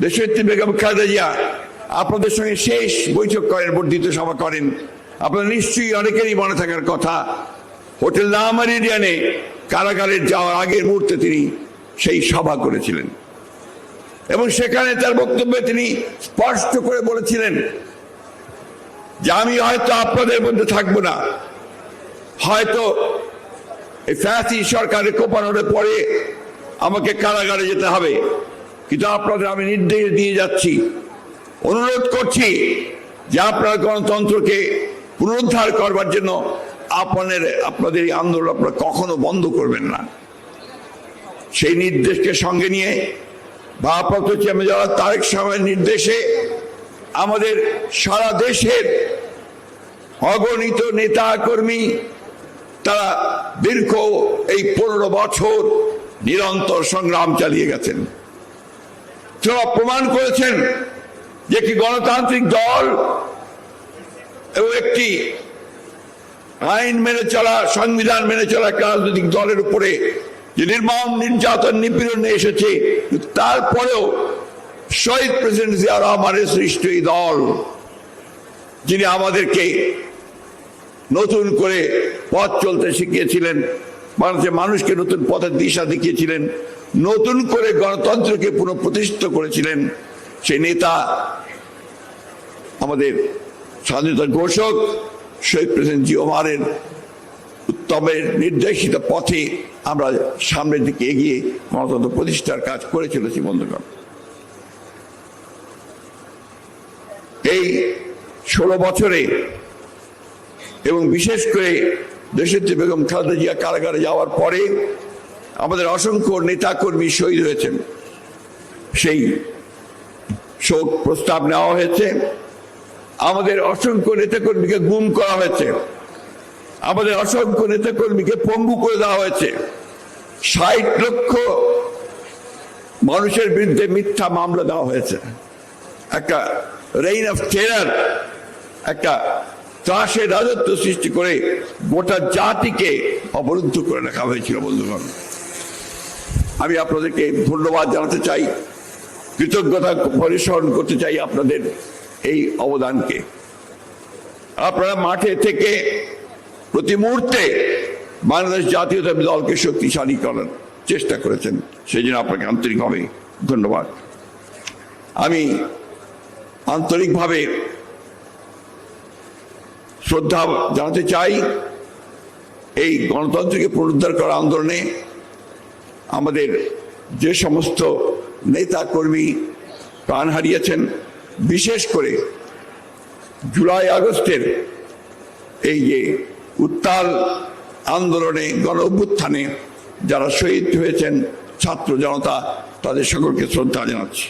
দেশনেত্রী বেগম খালেদা আপনাদের সঙ্গে শেষ বৈঠক করেন বর্ধিত সভা করেন। আপনারা নিশ্চয়ই অনেকেরই মনে থাকার কথা, হোটেল নামারিডিয়ানে কারাগারের যাওয়ার আগের মুহূর্তে তিনি সেই সভা করেছিলেন। এবং সেখানে তার বক্তব্যে তিনি স্পষ্ট করে বলেছিলেন যে আমি হয়তো আপনাদের মধ্যে থাকব না। হয়তো এই ফ্যাসি সরকারের কোপানোর পরে আমাকে কারাগারে যেতে হবে। কিন্তু আপনাদের আমি নির্দেশ দিয়ে যাচ্ছি, অনুরোধ করছি যে আপনার গণতন্ত্রকে পুনরুদ্ধার করবার জন্য আপনাদের আপনাদের এই আন্দোলন আপনারা কখনো বন্ধ করবেন না। সেই নির্দেশকে সঙ্গে নিয়ে ভারপ্রাপ্ত চেয়ারম্যান তারেক সাহেবের নির্দেশে আমাদের সারা দেশের অগণিত নেতা কর্মী তারা দীর্ঘ এই পনেরো বছর নিরন্তর সংগ্রাম চালিয়ে গেছেন। তারা প্রমাণ করেছেন যে একটি গণতান্ত্রিক দল এবং একটি আইন মেনে চলা, সংবিধান মেনে চলা একটা রাজনৈতিক দলের উপরে যে নির্মম, নির্যাতন, নিপীড়ন এসেছে, তারপরেও শহীদ প্রেসিডেন্ট জিয়া রহমানের সৃষ্ট এই দল, যিনি আমাদেরকে নতুন করে পথ চলতে শিখিয়েছিলেন, বাংলাদেশের মানুষকে নতুন পথের দিশা দেখিয়েছিলেন নতুন করে গণতন্ত্রকে পুনঃপ্রতিষ্ঠিত করেছিলেন সেই নেতা আমাদের স্বাধীনতা ঘোষক শহীদ প্রেসিডেন্ট জিওমারের উত্তমের নির্দেশিত পথে আমরা সামনের দিকে এগিয়ে গণতন্ত্র প্রতিষ্ঠার কাজ করে চলেছি বন্ধুগণ। এই ষোলো বছরে এবং বিশেষ করে দেশের বেগম খালেদা জিয়া কারাগারে যাওয়ার পরে আমাদের অসংখ্য নেতা কর্মী শহীদ হয়েছেন। সেই শোক প্রস্তাব নেওয়া হয়েছে। আমাদের অসংখ্য নেতাকর্মীকে গুম করা হয়েছে। আমাদের অসংখ্য নেতাকর্মীকে পঙ্গু করে দেওয়া হয়েছে। ষাট লক্ষ মানুষের বিরুদ্ধে মিথ্যা মামলা দেওয়া হয়েছে। একটা রেইন অফ টেরার একটা ত্রাসের রাজত্ব সৃষ্টি করে গোটা জাতিকে অবরুদ্ধ করে রাখা হয়েছিল বন্ধুগণ। আমি আপনাদেরকে ধন্যবাদ জানাতে চাই, কৃতজ্ঞতা পরিস্মরণ করতে চাই আপনাদের এই অবদানকে। আপনারা মাঠে থেকে প্রতি মুহূর্তে বাংলাদেশ জাতীয়তাবাদী দলকে শক্তিশালী করার চেষ্টা করেছেন। সেই জন্য আপনাকে আন্তরিকভাবে ধন্যবাদ। আমি আন্তরিকভাবে শ্রদ্ধা জানাতে চাই এই গণতন্ত্রকে পুনরুদ্ধার করা আন্দোলনে আমাদের যে সমস্ত নেতা কর্মী প্রাণ হারিয়েছেন, বিশেষ করে জুলাই আগস্টের এই যে উত্তাল আন্দোলনে, গণ অভ্যুত্থানে যারা শহীদ হয়েছেন ছাত্র জনতা, তাদের সকলকে শ্রদ্ধা জানাচ্ছি।